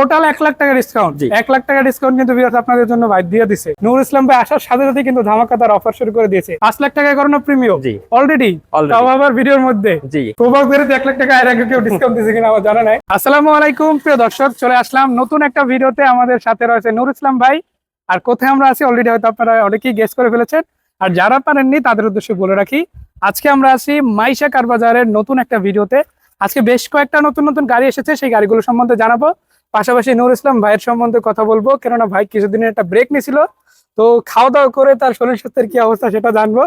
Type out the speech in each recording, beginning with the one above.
Total এক লাখ টাকা discount এক লাখ টাকা ডিসকাউন্ট কিন্তু আপনাদের জন্য ভাই দিয়ে দিছে। নূর ইসলাম ভাই আসার সাথে সাথে কিন্তু ধামাকাদার অফার শুরু করে দিয়েছে। পাঁচ লাখ টাকা করানো প্রিমিয়াম জি। অলরেডি তাও আবার ভিডিওর মধ্যে। জি। প্রভাব বেরোতে এক লাখ টাকা এর আগে কেউ ডিসকাউন্ট দিয়েছে কিনা আমার জানা নাই। আসসালামু আলাইকুম প্রিয় দর্শক চলে আসলাম নতুন একটা ভিডিওতে। আমাদের সাথে রয়েছে নূর ইসলাম ভাই। আর কোথায় আমরা আছি? অলরেডি হয়তো আপনারা অনেকেই গেস করে ফেলেছেন। আর যারা পারেননি তাদের উদ্দেশ্যে বলে রাখি আজকে আমরা আছি মাইশা কার বাজারের নতুন একটা ভিডিওতে। আজকে বেশ কয়েকটা নতুন নতুন গাড়ি এসেছে সেই গাড়িগুলো সম্বন্ধে জানাব। পাশাপাশি নূর ইসলাম ভাইয়ের সম্বন্ধে কথা বলব। কেননা ভাই কিছুদিনের একটা ব্রেক নিছিল। তো খাওয়া দাওয়া করে তার শরীর স্বাস্থ্যের কি অবস্থা সেটা জানব।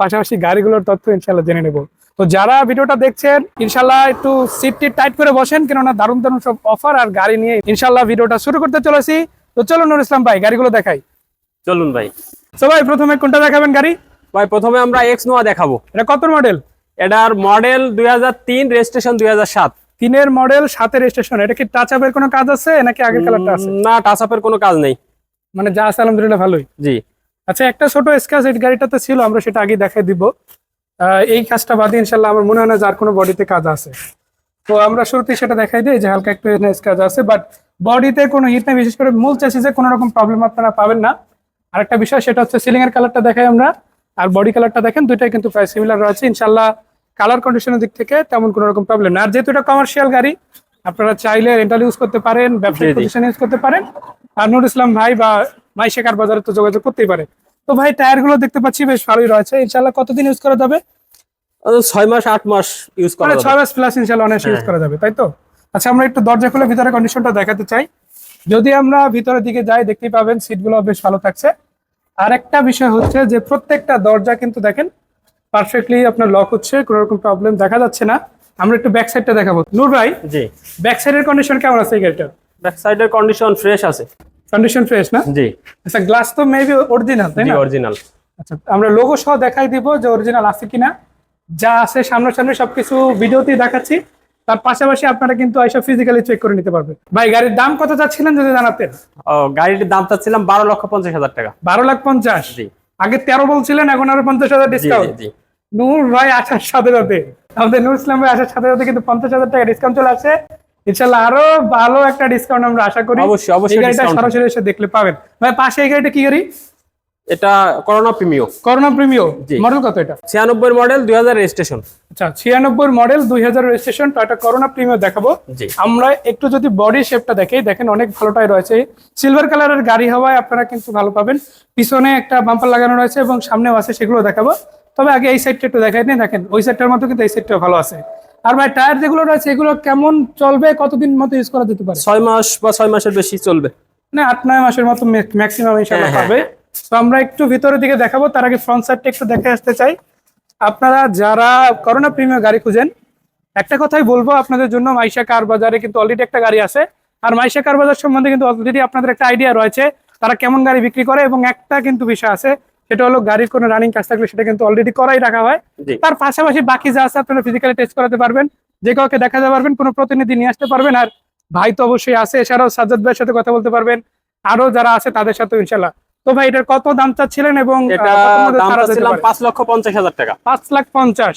পাশাপাশি গাড়িগুলোর তথ্য ইনশাল্লাহ জেনে নেব। তো যারা ভিডিওটা দেখছেন ইনশাল্লাহ একটু সিট টিট টাইট করে বসেন। কেননা দারুণ দারুণ সব অফার আর গাড়ি নিয়ে ইনশাল্লাহ ভিডিওটা শুরু করতে চলেছি। তো চলুন নূর ইসলাম ভাই গাড়িগুলো দেখাই। চলুন ভাই। তো ভাই প্রথমে কোনটা দেখাবেন গাড়ি? ভাই প্রথমে আমরা এক্স নোয়া দেখাবো। এটা কত মডেল এটার মডেল দুই হাজার তিন রেজিস্ট্রেশন দুই হাজার সাত। তিনের মডেল সাতের স্টেশন এটা কি টাচ আপের কোনো কাজ আছে নাকি আগের কালারটা আছে? না টাচ আপের কোনো কাজ নেই। মানে যা আছে আলহামদুলিল্লাহ ভালোই। জি। আচ্ছা একটা ছোট স্ক্যাচ এই গাড়িটাতে ছিল আমরা সেটা আগে দেখাই দিব। এই কাজটা বাদে ইনশাল্লাহ আমার মনে হয় না যার কোনো বডিতে কাজ আছে। তো আমরা শুরুতেই সেটা দেখাই দিই যে হালকা একটু স্ক্যাচ আছে বাট বডিতে কোনো হিট নেই বিশেষ করে মূল চাষিজে কোনো রকম প্রবলেম আপনারা পাবেন না। আরেকটা বিষয় সেটা হচ্ছে সিলিং এর কালারটা দেখাই আমরা। আর বডি কালারটা দেখেন দুইটাই কিন্তু প্রায় সিমিলার রয়েছে। ইনশাল্লাহ কালার কন্ডিশনের দিক থেকে তেমন কোনো রকম প্রবলেম না আর যেহেতু এটা কমার্শিয়াল গাড়ি আপনারা চাইলে রেন্টাল ইউজ করতে পারেন ব্যবসায়িক। প্রতিষ্ঠান ইউজ করতে পারেন। আর নুর ইসলাম ভাই বা মাই শেখার বাজারে তো যোগাযোগ করতেই পারে। তো ভাই টায়ারগুলো দেখতে পাচ্ছি বেশ ভালোই রয়েছে। ইনশাল্লাহ কতদিন ইউজ করা যাবে? ছয় মাস আট মাস ইউজ করা মানে। ছয় মাস প্লাস ইনশাল্লাহ অনায়াসে ইউজ হ্যাঁ। করা যাবে তাই তো? আচ্ছা আমরা একটু দরজা খুলে ভিতরে কন্ডিশনটা দেখাতে চাই। যদি আমরা ভিতরের দিকে যাই দেখতেই পাবেন সিটগুলো বেশ ভালো থাকছে। আর একটা বিষয় হচ্ছে যে প্রত্যেকটা দরজা কিন্তু দেখেন পারফেক্টলি আপনার লক হচ্ছে কোনো রকম প্রবলেম দেখা যাচ্ছে না। আমরা একটু ব্যাক সাইডটা দেখাবো। নূর ভাই জি। ব্যাক সাইডের কন্ডিশন কেমন আছে এই গাড়িটার? ব্যাক সাইডের কন্ডিশন ফ্রেশ আছে। কন্ডিশন ফ্রেশ না? জি। আচ্ছা গ্লাস তো মেবি অরিজিনাল তাই না? অরিজিনাল আচ্ছা আমরা লোগো সহ দেখাই দিব যে অরিজিনাল আছে কিনা। যা আছে সামনাসামনি সবকিছু ভিডিওতেই দেখাচ্ছি। তার পাশাপাশি আপনারা কিন্তু এইসব ফিজিক্যালি চেক করে নিতে পারবেন। ভাই গাড়ির দাম কত চাচ্ছিলেন যদি জানাতেন? ও গাড়িটির দাম চাচ্ছিলাম বারো লক্ষ পঞ্চাশ হাজার টাকা। বারো লাখ পঞ্চাশ? জি। আগে তেরো বলছিলেন এখন আরও পঞ্চাশ হাজার ডিসকাউন্ট জি, জি। নূর ভাই আসার সাথে সাথে। আমাদের নূর ইসলাম ভাই আসার সাথে সাথে কিন্তু পঞ্চাশ হাজার টাকা ডিসকাউন্ট চলে আসে। ইনশাল্লাহ আরও ভালো একটা ডিসকাউন্ট আমরা আশা করি। অবশ্যই, অবশ্যই গাড়িটা সরাসরি এসে দেখলে পাবেন। ভাই পাশে এই গাড়িটা কি গাড়ি? এটা Corona Premio Corona Premio model কত এটা? ছিয়ানব্বই মডেল দুই হাজার রেজিস্ট্রেশন আচ্ছা ছিয়ানব্বই মডেল দুই হাজার রেজিস্ট্রেশন টয়টা করোনা প্রিমিয়ার দেখাবো। আমরা একটু যদি বডি শেপটা দেখি দেখেন অনেক ভালোটাই রয়েছে। সিলভার কালারের গাড়ি হওয়ায় আপনারা কিন্তু ভালো পাবেন। পিছনে একটা বাম্পার লাগানো রয়েছে এবং সামনেও আছে সেগুলো দেখাবো। তবে আগে এই সাইডটা একটু দেখাই নিন দেখেন ওই সাইডটার মতো কিন্তু এই সাইডটাও ভালো আছে। আর ভাই টায়ার যেগুলো রয়েছে এগুলো কেমন চলবে কতদিন মতো ইউজ করা যেতে পারে? ছয় মাস বা ছয় মাসের বেশি চলবে। না আট নয় মাসের মতো ম্যাক্সিমাম ইনশাল্লাহ হ্যাঁ, পাবে তো আমরা একটু ভিতরের দিকে দেখাবো তার আগে ফ্রন্ট সাইডটা একটু দেখে আসতে চাই। আপনারা যারা করোনা প্রিমিয়াম গাড়ি খুঁজেন একটা কথাই বলব আপনাদের জন্য মাইশা কার বাজারে কিন্তু অলরেডি একটা গাড়ি আছে। আর মাইশা কার বাজার সম্বন্ধে কিন্তু অলরেডি আপনাদের একটা আইডিয়া রয়েছে তারা কেমন গাড়ি বিক্রি করে এবং একটা কিন্তু বিষয় আছে। সেটা হলো গাড়ির কোনো রানিং কাজ থাকলে সেটা কিন্তু অলরেডি করাই রাখা হয়। তার পাশাপাশি বাকি যা আছে আপনারা ফিজিক্যালি টেস্ট করাতে পারবেন। যে কাউকে দেখাতে পারবেন কোনো প্রতিনিধি নিয়ে আসতে পারবেন। আর ভাই তো অবশ্যই আছে এছাড়াও সাজ্জাদ ভাইয়ের সাথে কথা বলতে পারবেন। আরও যারা আছে তাদের সাথে ইনশাল্লাহ তো ভাই এটার কত দাম চাচ্ছিলেন এবং এটা? পাঁচ লক্ষ পঞ্চাশ হাজার টাকা। পাঁচ লাখ পঞ্চাশ।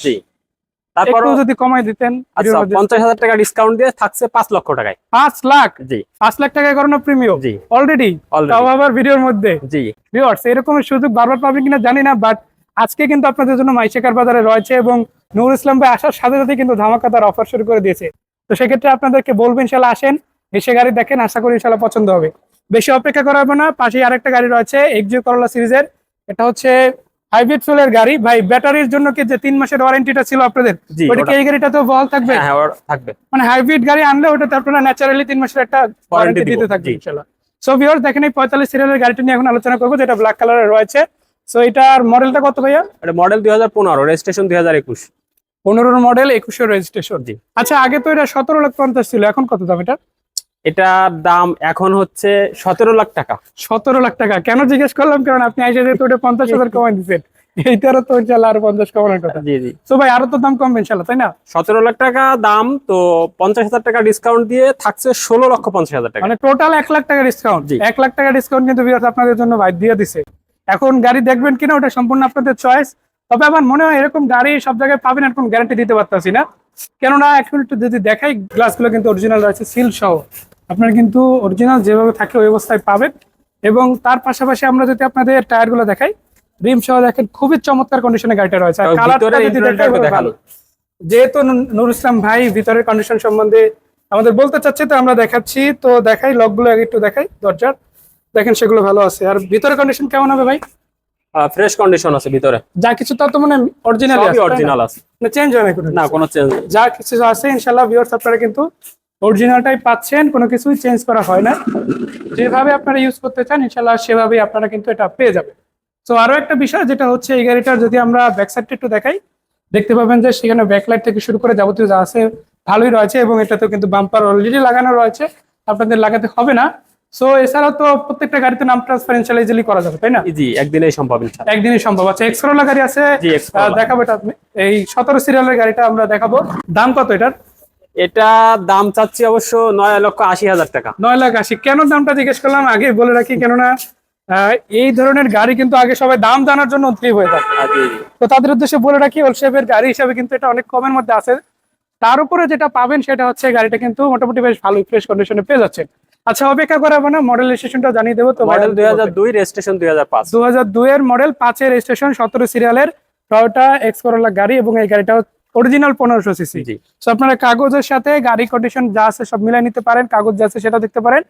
তারপর যদি কমাই দিতেন আচ্ছা। পঞ্চাশ হাজার টাকা ডিসকাউন্ট দিয়ে থাকছে পাঁচ লক্ষ টাকায়। পাঁচ লাখ? জি। পাঁচ লাখ টাকায় করানো প্রিমিয়াম জি। অলরেডি। তাও আবার ভিডিওর মধ্যে? জি। ভিউয়ার্স এরকমের সুযোগ বারবার পাবেন কিনা জানি না বাট আজকে কিন্তু আপনাদের জন্য মাইশেকার বাজারে রয়েছে এবং নূর ইসলাম ভাই আসার সাথে সাথে কিন্তু ধামাকাদার অফার শুরু করে দিয়েছে। তো সেক্ষেত্রে আপনাদেরকে বলবেন ইনশাল্লাহ আসেন এসে গাড়ি দেখেন আশা করি ইনশাল্লাহ পছন্দ হবে। বেশি অপেক্ষা করা হবে না পাশেই আরেকটা গাড়ি রয়েছে এক্সিও করোলা সিরিজের এটা হচ্ছে হাইব্রিড ফুলের গাড়ি। ভাই ব্যাটারির জন্য কি যে তিন মাসের ওয়ারেন্টিটা ছিল আপনাদের? ওটা কি এই গাড়িটাতেও বহাল থাকবে? হ্যাঁ হ্যাঁ, থাকবে। মানে হাইব্রিড গাড়ি আনলে ওটাতে আপনারা ন্যাচারালি তিন মাসের একটা ওয়ারেন্টি দিতে থাকবে জি। ইনশাল্লাহ সো ভিউয়ার্স দেখেন এই পঁয়তাল্লিশ সিরিয়ালের গাড়িটা নিয়ে এখন আলোচনা করব যেটা ব্ল্যাক কালারের রয়েছে। সো এটার মডেলটা কত ভাইয়া? এটা মডেল দুই হাজার পনেরো রেজিস্ট্রেশন দুই হাজার একুশ। পনেরোর মডেল একুশের রেজিস্ট্রেশন জি। আচ্ছা আগে তো এটা সতেরো লাখ পঞ্চাশ ছিল এখন কত দাম এটা? এটার দাম এখন হচ্ছে সতেরো লাখ টাকা। সতেরো লাখ টাকা। কেন জিজ্ঞেস করলাম? কারণ আপনি আইসে যেহেতু ওটা পঞ্চাশ হাজার কমাই দিচ্ছেন। এইটারও তো ইনশাল্লাহ আরও পঞ্চাশ কমানোর কথা। জি জি। তো ভাই আরও তো দাম কমবে ইনশাল্লাহ তাই না? সতেরো লাখ টাকা দাম তো পঞ্চাশ হাজার টাকা ডিসকাউন্ট দিয়ে থাকছে ষোলো লক্ষ পঞ্চাশ হাজার টাকা। মানে টোটাল এক লাখ টাকা ডিসকাউন্ট জি। এক লাখ টাকা ডিসকাউন্ট কিন্তু আপনাদের জন্য ভাই দিয়ে দিছে। এখন গাড়ি দেখবেন কিনা ওটা সম্পূর্ণ আপনাদের চয়েস তবে আমার মনে হয় এরকম গাড়ি সব জায়গায় পাবেন এরকম গ্যারান্টি দিতে পারতাছি না। কেননা এখন একটু যদি দেখাই গ্লাসগুলো কিন্তু অরিজিনাল রয়েছে সিল সহ। আপনারা কিন্তু অরিজিনাল যেভাবে থাকে ওই অবস্থায় পাবেন। এবং তার পাশাপাশি আমরা যদি আপনাদের টায়ারগুলো দেখাই রিম সহ দেখেন খুবই চমৎকার কন্ডিশনে গাড়িটা রয়েছে। আর কালারটা যদি। দেখাল। যেহেতু নুর ইসলাম ভাই ভিতরের কন্ডিশন সম্বন্ধে আমাদের বলতে চাচ্ছে তো আমরা দেখাচ্ছি। তো দেখাই লকগুলো আগে একটু দেখাই দরজার। দেখেন সেগুলো ভালো আছে। আর ভিতরের কন্ডিশন কেমন হবে ভাই? ফ্রেশ কন্ডিশন আছে ভিতরে। যা কিছু তার তো মানে অরিজিনাল সবই অরিজিনাল আছে না? চেঞ্জ হয় না কোনো না কোনো চেঞ্জ যা কিছু আছে ইনশাল্লাহ ভিউয়ার্স আপনারা কিন্তু অরিজিনালটাই পাচ্ছেন কোনো কিছুই চেঞ্জ করা হয় না। যেভাবে আপনারা ইউজ করতে চান ইনশাল্লাহ সেভাবেই আপনারা কিন্তু এটা পেয়ে যাবেন। তো আরও একটা বিষয় যেটা হচ্ছে এই গাড়িটার যদি আমরা ব্যাক সাইডটা একটু দেখাই দেখতে পাবেন যে সেখানে ব্যাকলাইট থেকে শুরু করে যাবতীয় যা আছে ভালোই রয়েছে এবং এটাতেও কিন্তু বাম্পার অলরেডি লাগানো রয়েছে আপনাদের লাগাতে হবে না। সো এছাড়াও তো প্রত্যেকটা গাড়িতে নাম ট্রান্সফারেন্সিয়াল ইজিলি করা যাবে তাই না? জি একদিনেই সম্ভব একদিনই সম্ভব। আছে এক্সকরোলা গাড়ি আছে। দেখাবো এটা। আপনি এই সতেরো সিরিয়ালের গাড়িটা আমরা দেখাবো। দাম কত এটার? এটা দাম চাচ্ছি অবশ্য নয় লক্ষ আশি হাজার টাকা। নয় লাখ আশি। কেন দামটা জিজ্ঞেস করলাম? আগে বলে রাখি কেননা এই ধরনের গাড়ি কিন্তু আগে সবাই দাম জানার জন্য উদ্গ্রীব হয়ে থাকে জি। তো তাদের উদ্দেশ্যে বলে রাখি ওলশেপের গাড়ি হিসাবে কিন্তু এটা অনেক কমের মধ্যে আছে। তার উপরে যেটা পাবেন সেটা হচ্ছে গাড়িটা কিন্তু মোটামুটি বেশ ভালো ফ্রেশ কন্ডিশনে পেয়ে যাচ্ছে। আচ্ছা অপেক্ষা করা হবে না মডেল রেজিস্ট্রেশনটা জানিয়ে দেবো। তো মডেল দুই হাজার দুই রেজিস্ট্রেশন দুই হাজার পাঁচ। দু হাজার দুই এর মডেল পাঁচের রেজিস্ট্রেশন সতেরো সিরিয়ালের টয়োটা এক্স করোলা গাড়ি এবং এই গাড়িটা অরিজিনাল পনেরোশো সিসি জি। তো আপনারা কাগজের সাথে গাড়ি কন্ডিশন যা আছে সব মিলাই নিতে পারেন কাগজ যা আছে সেটা দেখতে পারেন।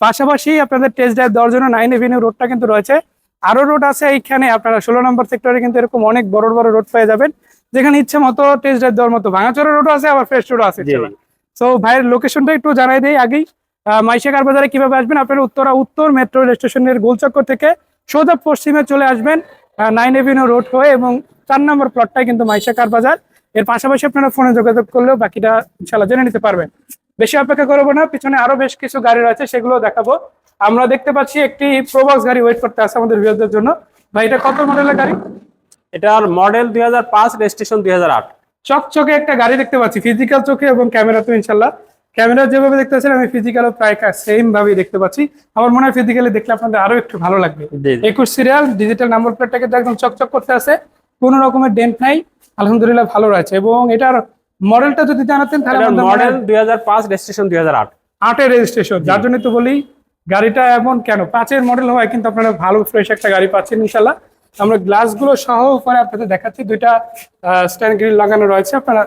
পাশাপাশি আপনাদের টেস্ট ড্রাইভ দেওয়ার জন্য নাইন এভিনিউ রোডটা কিন্তু রয়েছে। আরও রোড আছে এইখানে আপনারা ষোলো নম্বর সেক্টরে কিন্তু এরকম অনেক বড় বড় রোড পেয়ে যাবেন। যেখানে ইচ্ছে মতো টেস্ট ড্রাইভ দেওয়ার মতো ভাঙাচোরা রোডও আছে আবার ফ্রেশ রোডও আছে তো ভাইয়ের লোকেশনটা একটু জানাই দেই আগেই। মাইশাকার বাজারে কীভাবে আসবেন? আপনারা উত্তরা উত্তর মেট্রো রেল স্টেশনের গোলচক্কর থেকে সোজা পশ্চিমে চলে আসবেন নাইন এভিনিউ রোড হয়ে এবং চার নম্বর প্লটটাই কিন্তু মাইশাকার বাজার। এর পাশাপাশি আপনারা ফোনে যোগাযোগ করলেও বাকিটা ইনশাল্লাহ জেনে নিতে পারবেন। বেশি অপেক্ষা করব না পিছনে আরও বেশ কিছু গাড়ি রয়েছে সেগুলো দেখাবো। আমরা দেখতে পাচ্ছি একটি প্রোবক্স গাড়ি ওয়েট করতে আছে আমাদের ভিউয়ারদের জন্য। ভাই এটা কত মডেলের গাড়ি? এটার মডেল দুই হাজার পাঁচ রেজিস্ট্রেশন দুই হাজার আট। চকচকে একটা গাড়ি দেখতে পাচ্ছি ফিজিক্যাল চোখে এবং ক্যামেরা তো ইনশাল্লাহ ক্যামেরা যেভাবে দেখতে পাচ্ছেন আমি ফিজিক্যালও প্রায় সেম ভাবেই দেখতে পাচ্ছি। আমার মনে হয় ফিজিক্যালি দেখলে আপনাদের আরও একটু ভালো লাগবে। একুশ সিরিয়াল ডিজিটাল নাম্বার প্লেটটাকে একদম চকচক করতে আছে। কোনো রকমের ডেন্ট নাই। আলহামদুলিল্লাহ ভালো রয়েছে। এবং এটার মডেলটা যদি জানাতেন তাহলে মডেল দুই হাজার পাঁচ রেজিস্ট্রেশন দুই হাজার আট। আটের রেজিস্ট্রেশন যার জন্য তো বলি গাড়িটা এমন কেন? পাঁচের মডেল হয় কিন্তু আপনারা ভালো ফ্রেশ একটা গাড়ি পাচ্ছেন ইনশাল্লাহ আমরা গ্লাসগুলো সহ উপরে আপনাদের দেখাচ্ছি দুইটা স্ট্যান্ড গ্রিল লাগানো রয়েছে। আপনারা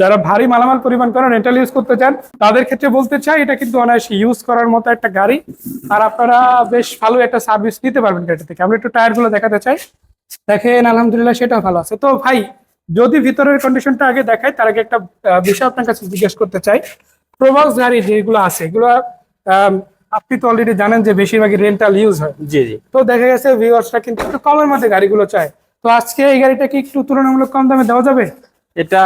যারা ভারী মালামাল পরিমাণ করেন রেন্টাল ইউজ করতে চান তাদের ক্ষেত্রে বলতে চাই এটা কিন্তু অনায়াসে ইউজ করার মতো একটা গাড়ি। আর আপনারা বেশ ভালো একটা সার্ভিস নিতে পারবেন গাড়ি থেকে। আমরা একটু টায়ারগুলো দেখাতে চাই। দেখেন আলহামদুলিল্লাহ সেটা ভালো আছে। তো ভাই যদি ভিতরের কন্ডিশনটা আগে দেখাই তার আগে একটা বিষয় আপনার কাছে জিজ্ঞেস করতে চাই। প্রবাস গাড়ি যেগুলো আছে এগুলো আপনি তো অলরেডি জানেন যে বেশিরভাগই রেন্টাল ইউজ হয়। জি জি। তো দেখা গেছে ভিউয়ার্সরা কিন্তু একটু কমের মধ্যে গাড়িগুলো চায়। তো আজকে এই গাড়িটা কি একটু তুলনামূলক কম দামে দেওয়া যাবে? এটা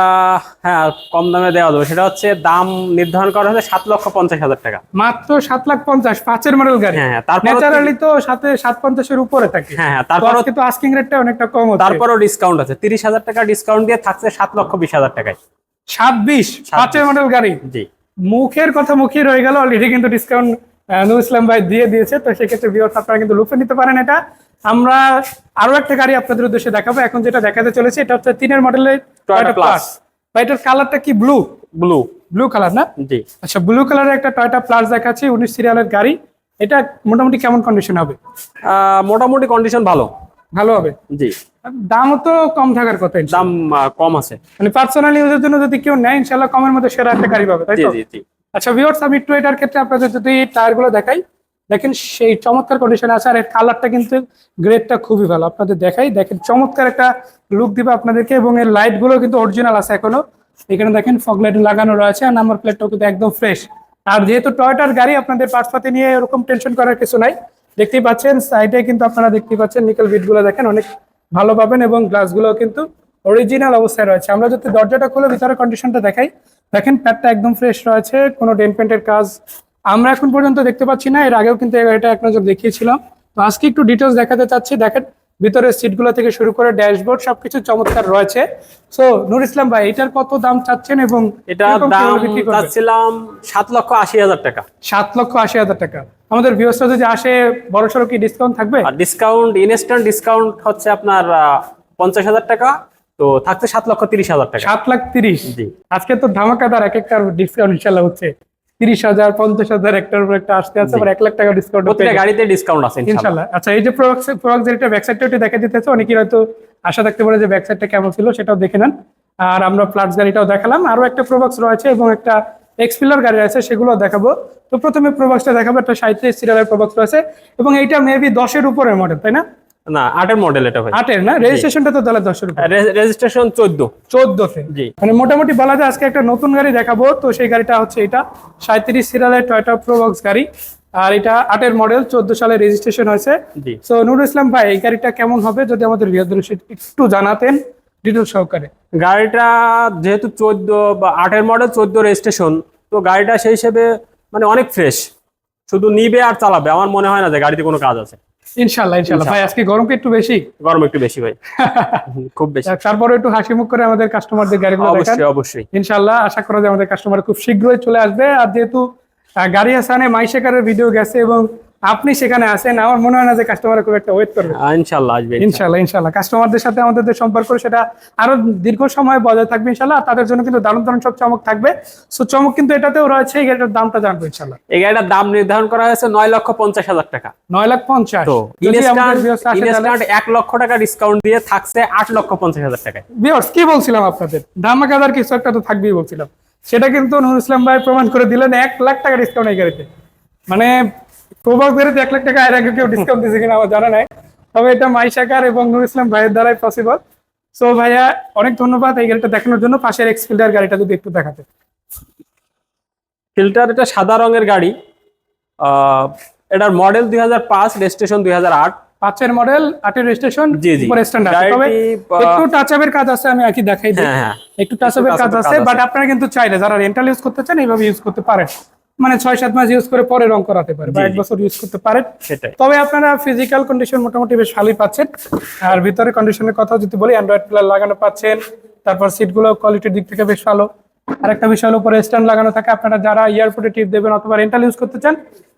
হ্যাঁ কম দামে দেওয়া যাবে। সেটা হচ্ছে দাম নির্ধারণ করা হয়েছে সাত লক্ষ পঞ্চাশ হাজার টাকা। মাত্র সাত লাখ পঞ্চাশ পাঁচের মডেল গাড়ি। হ্যাঁ হ্যাঁ তারপর ন্যাচারালি তো সাথে সাত পঞ্চাশের উপরে থাকে। হ্যাঁ হ্যাঁ তো তারপরও আজকে তো আস্কিং রেটটা অনেকটা কম তারপরও ডিসকাউন্ট আছে। তিরিশ হাজার টাকা ডিসকাউন্ট দিয়ে থাকছে সাত লক্ষ বিশ হাজার টাকায়। সাত বিশ পাঁচের মডেল গাড়ি। জি। মুখের কথা মুখে রয়ে গেল অলরেডি কিন্তু ডিসকাউন্ট নূর ইসলাম ভাই দিয়ে দিয়েছে তো সেক্ষেত্রে ভিউয়ার্স আপনারা কিন্তু লুফে নিতে পারেন এটা। আমরা আরও একটা গাড়ি আপনাদের উদ্দেশ্যে দেখাবো। এখন যেটা দেখাতে চলেছে এটা হচ্ছে তিনের মডেলের টয়টা প্লাস বা এটার কালারটা কি ব্লু ব্লু ব্লু কালার না? জি। আচ্ছা ব্লু কালারের একটা টয়টা প্লাস দেখাচ্ছি উনিশ সিরিয়ালের গাড়ি। এটা মোটামুটি কেমন কন্ডিশন হবে? মোটামুটি কন্ডিশন ভালো। ভালো হবে? জি। দামও তো কম থাকার কথা দাম কম আছে। মানে পার্সোনাল ইউজের জন্য যদি কেউ নেয় ইনশাল্লাহ কমের মধ্যে সেরা একটা গাড়ি পাবে তাই জি তো জি জি। আচ্ছা ভিউয়ার্স আমি একটু এটার ক্ষেত্রে আপনাদের যদি টায়ারগুলো দেখাই, দেখেন সেই চমৎকার কন্ডিশন আছে আর এর কালারটা কিন্তু গ্রেডটা খুবই ভালো। আপনাদের দেখাই, দেখেন চমৎকার একটা লুক দিবে আপনাদেরকে এবং এর লাইটগুলো কিন্তু অরিজিনাল আছে এখনও। এখানে দেখেন ফগ লাইট লাগানো রয়েছে আর নাম্বার প্লেটটাও কিন্তু একদম ফ্রেশ আর যেহেতু টয়টার গাড়ি, আপনাদের পার্টসপাতি নিয়ে এরকম টেনশন করার কিছু নাই। দেখতেই পাচ্ছেন সাইডে কিন্তু আপনারা দেখতেই পাচ্ছেন নিকেল বিটগুলো দেখেন, অনেক ভালো পাবেন এবং গ্লাসগুলো কিন্তু অরিজিনাল অবস্থায় রয়েছে। আমরা যদি দরজাটা খুলে ভিতরে কন্ডিশনটা দেখাই দেখেন প্যাডটা একদম ফ্রেশ রয়েছে কোনো ডেন্ট পেন্টের কাজ আমরা এখন পর্যন্ত দেখতে পাচ্ছি না এর আগেও কিন্তু এটা এক নজর দেখিয়েছিলাম। তো আজকে একটু ডিটেলস দেখাতে চাচ্ছি দেখেন ভিতরের সিটগুলো থেকে শুরু করে ড্যাশবোর্ড সবকিছু চমৎকার রয়েছে। সো নুর ইসলাম ভাই এটার কত দাম চাচ্ছেন এবং এটা দাম? চাচ্ছিলাম সাত লক্ষ আশি হাজার টাকা। সাত লক্ষ আশি হাজার টাকা। আমাদের ভিউসরা যদি আসে বড় সড়ো কি ডিসকাউন্ট থাকবে? আর ডিসকাউন্ট ইনস্ট্যান্ট ডিসকাউন্ট হচ্ছে আপনার পঞ্চাশ হাজার টাকা। তো থাকছে সাত লক্ষ তিরিশ হাজার টাকা। সাত লাখ তিরিশ? জি। আজকে তো ধামাকাদার এক একটা ডিসকাউন্ট ইনশাল্লাহ হচ্ছে। তিরিশ হাজার পঞ্চাশ হাজার একটার উপর একটা আসতে আছে আবার এক লাখ টাকা ডিসকাউন্ট প্রত্যেকটা গাড়িতে ডিসকাউন্ট আছে ইনশাল্লাহ আচ্ছা এই যে প্রোডাক্ট প্রোডাক্ট যেটা ব্যাক সাইডটা একটু দেখা দিতেছে অনেকেই হয়তো আশা থাকতে পারে যে ব্যাক সাইডটা কেমন ছিল সেটাও দেখে নেন। আর আমরা প্লাটস গাড়িটাও দেখালাম। আরও একটা প্রোবক্স রয়েছে এবং একটা এক্সপিলার গাড়ি আছে সেগুলো দেখাবো। তো প্রথমে প্রোবক্সটা দেখাবো একটা সাঁত্রিশ সিরিয়ালের প্রোবক্স রয়েছে এবং এইটা মেবি দশের উপরের মডেল তাই না? না আটের মডেল এটা ভাই। আটের না? রেজিস্ট্রেশনটা তো তাহলে দশের রেজিস্ট্রেশন চোদ্দ। চোদ্দতে জি। মানে মোটামুটি বলা যায় আজকে একটা নতুন গাড়ি দেখাবো। তো সেই গাড়িটা হচ্ছে এটা। সাঁত্রিশ সিরিয়ালের টয়টা প্রোবক্স গাড়ি। আর এটা আটের মডেল চোদ্দ সালে রেজিস্ট্রেশন হয়েছে। সো নুরুল ইসলাম ভাই এই গাড়িটা কেমন হবে যদি আমাদের রিয়াদুল একটু জানাতেন ডিটেল সহকারে। গাড়িটা যেহেতু চোদ্দ বা আটের মডেল চোদ্দ রেজিস্ট্রেশন তো গাড়িটা সেই হিসেবে মানে অনেক ফ্রেশ শুধু নিবে আর চালাবে। আমার মনে হয় না যে গাড়িতে কোনো কাজ আছে। ইনশাল্লাহ ইনশাল্লাহ ভাই আজকে গরম কি একটু বেশি? গরম একটু বেশি ভাই। খুব বেশি। তারপরে একটু হাসি মুখ করে আমাদের কাস্টমারদের গাড়িগুলো দেখান। অবশ্যই অবশ্যই। ইনশাল্লাহ আশা করা যায় আমাদের কাস্টমার খুব শীঘ্রই চলে আসবে। আর যেহেতু গাড়ি আসানে মাইশেকারের ভিডিও গেছে এবং আপনি সেখানে আছেন আমার মনে হয় না যে কাস্টমার খুব একটা ওয়েট করবে। ইনশাল্লাহ আসবে ইনশাল্লাহ। ইনশাল্লাহ কাস্টমারদের সাথে আমাদের যে সম্পর্ক সেটা আরও দীর্ঘ সময় বজায় থাকবে ইনশাল্লাহ। তাদের জন্য কিন্তু দারুণ দারুণ সব চমক থাকবে। সো চমক কিন্তু এটাতেও রয়েছে এই গাড়িটার দামটা জানব ইনশাল্লাহ। এই গাড়িটার দাম নির্ধারণ করা হয়েছে নয় লক্ষ পঞ্চাশ হাজার টাকা। নয় লাখ পঞ্চাশ। এক লক্ষ টাকা ডিসকাউন্ট দিয়ে থাকছে আট লক্ষ পঞ্চাশ হাজার টাকায়। ভিউয়ার্স কি বলছিলাম আপনাদের? ধামাকাদার কিছু একটা তো থাকবেই বলছিলাম। সেটা কিন্তু নুর ইসলাম ভাই প্রমাণ করে দিলেন এক লাখ টাকা ডিসকাউন্ট এই গাড়িতে। মানে প্রভাব গাড়িতে এক লাখ টাকা এর আগে কেউ ডিসকাউন্ট দিয়েছে কিনা আমার জানা নাই। তবে এটা মাইশাকার এবং নুর ইসলাম ভাইয়ের দ্বারাই পসিবল সো ভাইয়া অনেক ধন্যবাদ এই গাড়িটা দেখানোর জন্য। পাশের এক্সফিল্ডার গাড়িটা যদি একটু দেখাতে। ফিল্টার এটা সাদা রঙের গাড়ি। এটার মডেল দুই হাজার পাঁচ রেজিস্ট্রেশন দুই হাজার আট। পাঁচের মডেল আটের রেজিস্ট্রেশন জি, জি। স্ট্যান্ডার্ড তবে একটু টাচ আপের কাজ আছে আমি একই দেখাই দিই। হ্যাঁ হ্যাঁ। একটু টাচ আপের কাজ আছে বাট। আপনারা কিন্তু চাইলে যারা রেন্টাল ইউজ করতে চান এইভাবে ইউজ করতে পারেন। মানে ছয় সাত মাস ইউজ করে পরে রং করাতে পারে বা এক বছর ইউজ করতে পারেন। সেটাই। তবে আপনারা ফিজিক্যাল কন্ডিশন মোটামুটি বেশ ভালোই পাচ্ছেন। আর ভিতরে কন্ডিশনের কথা যদি বলি অ্যান্ড্রয়েড প্লেয়ার লাগানো পাচ্ছেন। তারপর সিটগুলো কোয়ালিটির দিক থেকে বেশ ভালো। আর একটা বিষয় হলো উপরে স্ট্যান্ড লাগানো থাকে। আপনারা যারা ইয়ারপোর্টে টিপ দেবেন অথবা রেন্টাল ইউজ করতে চান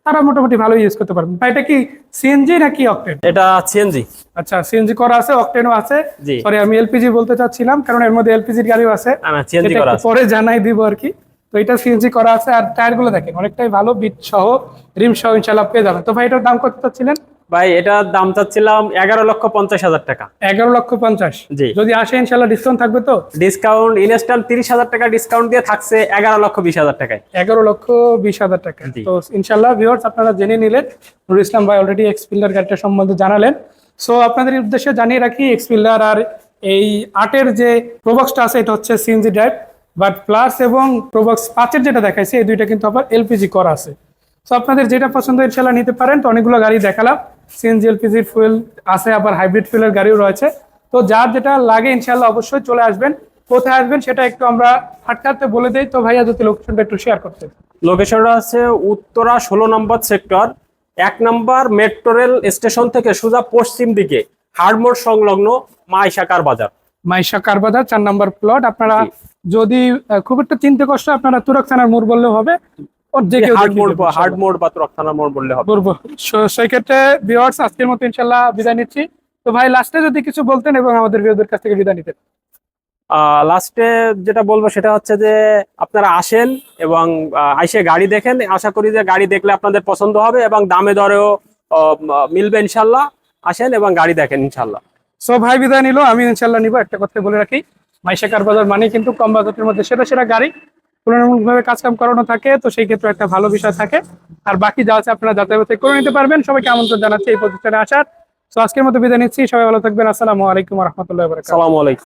তারা মোটামুটি ভালো ইউজ করতে পারবেন। ভাই এটা কি সিএনজি নাকি অকটেন এটা সিএনজি আচ্ছা সিএনজি করা আছে অকটেনও আছে। সরি আমি এলপিজি বলতে চাচ্ছিলাম কারণ এর মধ্যে এলপিজির গাড়িও আছে। না সিএনজি করা আছে। পরে জানাই দিব আর কি। তো এটা সিএনজি করা আছে আর টায়ারগুলো দেখেন অনেকটাই ভালো বিট সহ রিম সহ ইনশাল্লাহ পেয়ে যাবেন। তো ভাই এটার দাম কত চাচ্ছিলেন? ভাই এটার দাম চাচ্ছিলাম এগারো লক্ষ পঞ্চাশ হাজার টাকা। এগারো লক্ষ পঞ্চাশ। জি। যদি আসে ইনশাল্লাহ ডিসকাউন্ট থাকবে তো? ডিসকাউন্ট ইনস্ট্যান্ট তিরিশ হাজার টাকা ডিসকাউন্ট দিয়ে থাকছে এগারো লক্ষ বিশ হাজার টাকায়। এগারো লক্ষ বিশ হাজার টাকা জি। তো ইনশাল্লাহ ভিউয়ার্স আপনারা জেনে নিলেন নুর ইসলাম ভাই অলরেডি এক্সপিল্ডার গাড়িটা সম্বন্ধে জানালেন। সো আপনাদের উদ্দেশ্যে জানিয়ে রাখি এক্সপিল্ডার আর এই আটের যে প্রবক্সটা আছে এটা হচ্ছে সিএনজি ড্রাইভ বাট প্লাস এবং প্রবক্স পাঁচের যেটা দেখাইছে এই দুইটা কিন্তু আবার এলপিজি করা আছে। সো আপনাদের যেটা পছন্দ ইনশাল্লাহ নিতে পারেন। তো অনেকগুলো গাড়ি দেখালাম। সিএনজি এলপিজির ফুয়েল আছে আবার হাইব্রিড ফুয়েলের গাড়িও রয়েছে। তো যার যেটা লাগে ইনশাল্লাহ অবশ্যই চলে আসবেন। কোথায় আসবেন সেটা একটু আমরা হাটকাতে বলে দেই। তো ভাইয়া যদি লোকেশনটা একটু শেয়ার করতে লোকেশনটা হচ্ছে উত্তরা ষোলো নম্বর সেক্টর এক নম্বর মেট্রো রেল স্টেশন থেকে সোজা পশ্চিম দিকে হাড়মোড় সংলগ্ন মাইশাকার বাজার। মাইশাকার বাজার চার নম্বর প্লট আপনারা যদি খুব একটা চিনতে কষ্ট আপনারা তুরক থানার মোড় বললেও হবে বললে হবে। বলব। সো- সেই ক্ষেত্রে ভিউয়ার্স আজকের মতো ইনশাল্লাহ বিদায় নিচ্ছি। তো ভাই লাস্টে যদি কিছু বলতেন এবং আমাদের ভিউদের কাছ থেকে বিদায় নিতেন। লাস্টে যেটা বলব সেটা হচ্ছে যে আপনারা আসেন এবং আইসে গাড়ি দেখেন। আশা করি যে গাড়ি দেখলে আপনাদের পছন্দ হবে এবং দামে দরেও মিলবে ইনশাল্লাহ। আসেন এবং গাড়ি দেখেন ইনশাল্লাহ। সো ভাই বিদায় নিল। আমি ইনশাল্লাহ নিব। একটা কথা বলে রাখি। মাইশা কারবাজার মানে কিন্তু কম বাজেটের মধ্যে সেরা সেরা গাড়ি। তুলনামূলকভাবে কাজকাম করানো থাকে, তো সেই ক্ষেত্রে একটা ভালো বিষয় থাকে। আর বাকি যা আছে আপনারা বাছাই করে নিতে পারবেন। সবাইকে আমন্ত্রণ জানাচ্ছি এই প্রতিষ্ঠানে আসার। তো আজকের মতো বিদায় নিচ্ছি। সবাই ভালো থাকবেন। আসসালামু আলাইকুম রহমতুল্লাহ আসসালামু আলাইকুম।